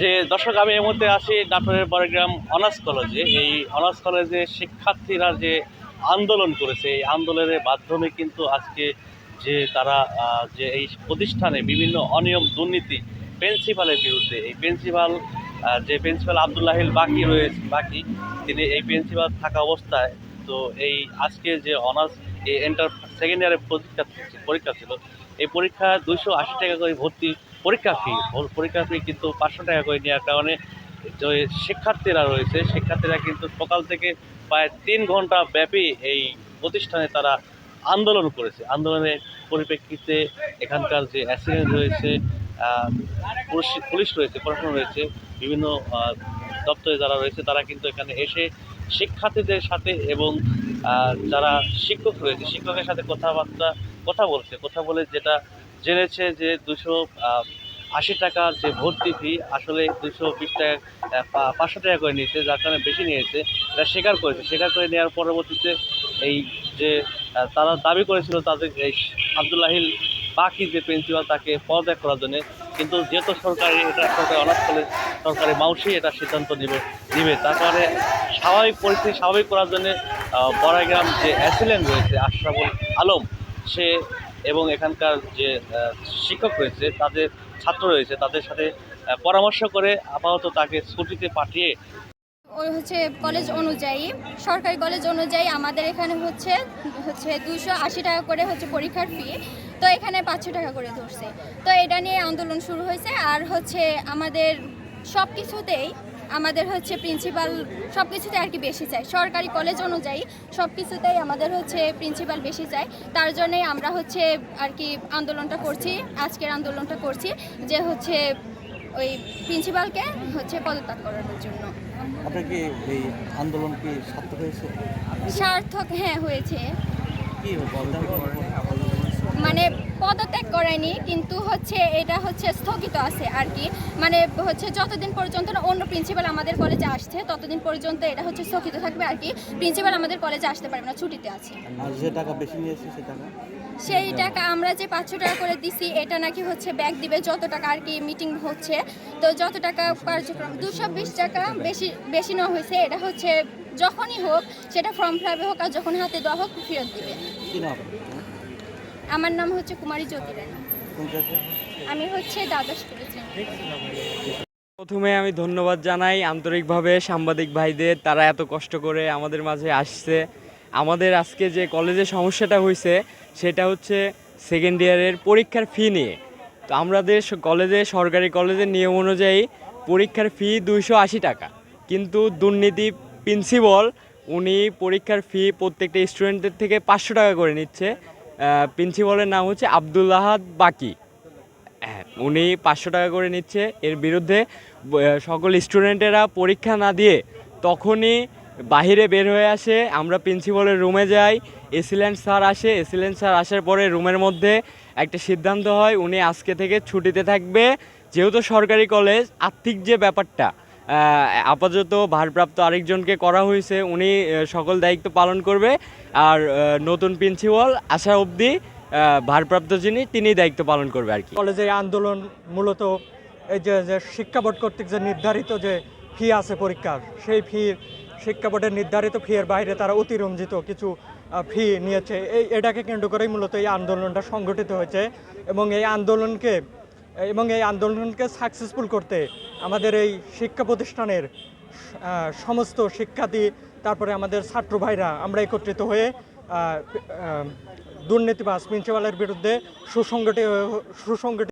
যে দর্শক, আমি এই মুহূর্তে আছি নাটোরের বড়গ্রাম অনার্স কলেজে। এই অনার্স কলেজে শিক্ষার্থীরা যে আন্দোলন করেছে, এই আন্দোলনের মাধ্যমে কিন্তু আজকে যে তারা যে এই প্রতিষ্ঠানে বিভিন্ন অনিয়ম, দুর্নীতি প্রিন্সিপালের বিরুদ্ধে, এই প্রিন্সিপাল যে প্রিন্সিপাল আবদুল্লাহিল বাকি রয়েছে, বাকি, তিনি এই প্রিন্সিপাল থাকা অবস্থায়, তো এই আজকে যে অনার্স, এই এন্টার সেকেন্ড ইয়ারের পরীক্ষা পরীক্ষা ছিল, এই পরীক্ষা দুশো আশি টাকা করে ভর্তি পরীক্ষা ফি পরীক্ষা ফি কিন্তু পাঁচশো টাকা করে নেওয়ার কারণে যে শিক্ষার্থীরা রয়েছে, শিক্ষার্থীরা কিন্তু সকাল থেকে প্রায় তিন ঘণ্টা ব্যাপী এই প্রতিষ্ঠানে তারা আন্দোলন করেছে। আন্দোলনের পরিপ্রেক্ষিতে এখানকার যে অ্যাসিডেন্ট রয়েছে পুলিশ রয়েছে, প্রশাসন রয়েছে, বিভিন্ন দপ্তরে যারা রয়েছে তারা কিন্তু এখানে এসে শিক্ষার্থীদের সাথে এবং যারা শিক্ষক রয়েছে, শিক্ষকের সাথে কথাবার্তা, কথা বলছে। কথা বলে যেটা জেনেছে যে দুশো আশি টাকার যে ভর্তি ফি আসলে দুশো বিশ টাকা পাঁচশো টাকা করে নিয়েছে, যার কারণে বেশি নিয়েছে। এটা স্বীকার করেছে। স্বীকার করে নেওয়ার পরবর্তীতে এই যে তারা দাবি করেছিল তাদের এই আবদুল্লাহিল বাকি যে প্রিন্সিপাল তাকে পদত্যাগ করার জন্য, কিন্তু যেহেতু সরকারি, এটা সরকারি অনার্স কলেজ, সরকারি মাউসি এটা সিদ্ধান্ত নিবে নিবে। তার কারণে স্বাভাবিক পরিস্থিতি স্বাভাবিক করার জন্য বড়াইগ্রাম যে অ্যাসিলেন্ট রয়েছে আশরাফুল আলম, সে এবং এখানকার যে শিক্ষক রয়েছে, তাদের ছাত্র রয়েছে, তাদের সাথে পরামর্শ করে আপাতত তাকে ছুটিতে পাঠিয়ে হচ্ছে কলেজ অনুযায়ী, সরকারি কলেজ অনুযায়ী আমাদের এখানে হচ্ছে হচ্ছে দুশো আশি টাকা করে হচ্ছে পরীক্ষার ফি তো এখানে পাঁচশো টাকা করে ধরছে। তো এটা নিয়ে আন্দোলন শুরু হয়েছে, আর হচ্ছে আমাদের সব কিছুতেই আমাদের হচ্ছে প্রিন্সিপাল সব কিছুতে আর কি বেশি চাই সরকারি কলেজ অনুযায়ী সব কিছুতেই আমাদের হচ্ছে প্রিন্সিপাল বেশি চাই তার জন্যই আমরা হচ্ছে আর কি আন্দোলনটা করছি আজকের আন্দোলনটা করছি যে হচ্ছে ওই প্রিন্সিপালকে হচ্ছে পদত্যাগ করানোর জন্য। আপনার কি এই আন্দোলন কি সার্থক হয়েছে? সার্থক হ্যাঁ হয়েছে। কি মানে পদত্যাগ করায়নি কিন্তু হচ্ছে এটা হচ্ছে স্থগিত আছে আর কি। মানে হচ্ছে যতদিন পর্যন্ত না অন্য প্রিন্সিপাল আমাদের কলেজে আসছে ততদিন পর্যন্ত এটা হচ্ছে স্থগিত থাকবে আর কি। প্রিন্সিপাল আমাদের কলেজে আসতে পারবে না ছুটিতে আছে। যে টাকা বেশি নিয়েছে সে টাকা? সেই টাকা আমরা যে পাঁচশো টাকা করে দিছি এটা নাকি হচ্ছে ব্যাগ দিবে যত টাকা আর কি মিটিং হচ্ছে। তো যত টাকা কার্যক্রম দুশো বিশ টাকা বেশি বেশি নেওয়া হয়েছে এটা হচ্ছে যখনই হোক সেটা ফর্ম ফিলাপে হোক আর যখন হাতে দেওয়া হোক ফেরত দিবে। আমার নাম হচ্ছে কুমারী জ্যোতি রানী আমি হচ্ছে দ্বাদশ করেছি প্রথমে আমি ধন্যবাদ জানাই আন্তরিকভাবে সাংবাদিক ভাইদের, তারা এত কষ্ট করে আমাদের মাঝে আসছে। আমাদের আজকে যে কলেজে সমস্যাটা হয়েছে সেটা হচ্ছে সেকেন্ড ইয়ারের পরীক্ষার ফি নিয়ে। তো আমাদের কলেজে, সরকারি কলেজের নিয়ম অনুযায়ী পরীক্ষার ফি দুইশো আশি টাকা। কিন্তু দুর্নীতি প্রিন্সিপাল উনি পরীক্ষার ফি প্রত্যেকটা স্টুডেন্টদের থেকে পাঁচশো টাকা করে নিচ্ছে। প্রিন্সিপালের নাম হচ্ছে আবদুল্লাহাদ বাকি। হ্যাঁ উনি পাঁচশো টাকা করে নিচ্ছে। এর বিরুদ্ধে সকল স্টুডেন্টেরা পরীক্ষা না দিয়ে তখনই বাহিরে বের হয়ে আসে। আমরা প্রিন্সিপালের রুমে যাই। এসিলেন্ট স্যার আসে। এসিলেন্ট স্যার আসার পরে রুমের মধ্যে একটা সিদ্ধান্ত হয়, উনি আজকে থেকে ছুটিতে থাকবে। যেহেতু সরকারি কলেজ, আর্থিক যে ব্যাপারটা আপাতত ভারপ্রাপ্ত আরেকজনকে করা হয়েছে। উনি সকল দায়িত্ব পালন করবে। আর নতুন প্রিন্সিপাল আসা অবধি ভারপ্রাপ্ত যিনি তিনি দায়িত্ব পালন করবে আর কি। কলেজে এই আন্দোলন মূলত এই যে যে শিক্ষা বোর্ড কর্তৃক যে নির্ধারিত যে ফি আছে পরীক্ষার, সেই ফি, শিক্ষা বোর্ডের নির্ধারিত ফি এর বাইরে তারা অতিরঞ্জিত কিছু ফি নিয়েছে। এই, এটাকে কেন্দ্র করেই মূলত এই আন্দোলনটা সংগঠিত হয়েছে এবং এই আন্দোলনকে, এবং এই আন্দোলনকে সাকসেসফুল করতে আমাদের এই শিক্ষা প্রতিষ্ঠানের সমস্ত শিক্ষার্থী, তারপরে আমাদের ছাত্র ভাইরা, আমরা একত্রিত হয়ে দুর্নীতিবাজ প্রিন্সিপালের বিরুদ্ধে সুসংগঠিত সুসংগঠিত